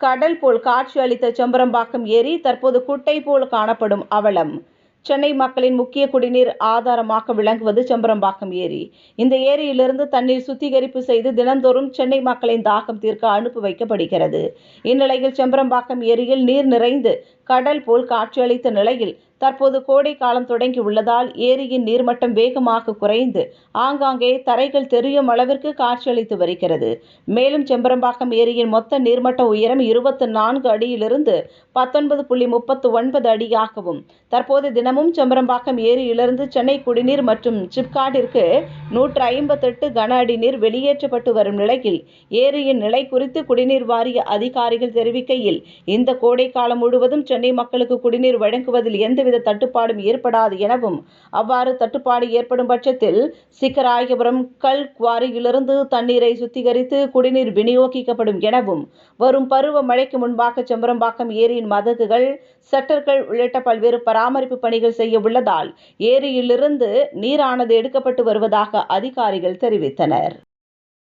கடல் போல் காட்சி அளித்த செம்பரம்பாக்கம் ஏரி தற்போது குட்டை போல் காணப்படும் அவலம். சென்னை மக்களின் முக்கிய குடிநீர் ஆதாரமாக விளங்குவது செம்பரம்பாக்கம் ஏரி. இந்த ஏரியிலிருந்து தண்ணீர் சுத்திகரிப்பு செய்து தினந்தோறும் சென்னை மக்களின் தாகம் தீர்க்க அனுப்பி வைக்கப்படுகிறது. இந்நிலையில் செம்பரம்பாக்கம் ஏரியில் நீர் நிறைந்து கடல் போல் காட்சியளித்த நிலையில் தற்போது கோடை காலம் தொடங்கி உள்ளதால் ஏரியின் நீர்மட்டம் வேகமாக குறைந்து ஆங்காங்கே தரைகள் தெரியும் அளவிற்கு காட்சியளித்து வருகிறது. மேலும் செம்பரம்பாக்கம் ஏரியின் மொத்த நீர்மட்ட உயரம் இருபத்தி நான்கு அடியிலிருந்து பத்தொன்பது புள்ளி முப்பத்து ஒன்பது அடியாகவும் தற்போது தினமும் செம்பரம்பாக்கம் ஏரியிலிருந்து சென்னை குடிநீர் மற்றும் சிப்காட்டிற்கு நூற்று ஐம்பத்தெட்டு கன அடி நீர் வெளியேற்றப்பட்டு வரும் நிலையில் ஏரியின் நிலை குறித்து குடிநீர் வாரிய அதிகாரிகள் தெரிவிக்கையில் இந்த கோடை காலம் முழுவதும் சென்னை மக்களுக்கு குடிநீர் வழங்குவதில் எந்தவித தட்டுப்பாடும் ஏற்படாது எனவும் அவ்வாறு தட்டுப்பாடு ஏற்படும் பட்சத்தில் சிக்கராயபுரம் கல் குவாரியிலிருந்து தண்ணீரை சுத்திகரித்து குடிநீர் விநியோகிக்கப்படும் எனவும் வரும் பருவ மழைக்கு முன்பாக செம்பரம்பாக்கம் ஏரியின் மதகுகள் சட்டர்கள் உள்ளிட்ட பல்வேறு பராமரிப்பு பணிகள் செய்ய உள்ளதால் ஏரியிலிருந்து நீரானது எடுக்கப்பட்டு வருவதாக அதிகாரிகள் தெரிவித்தனர்.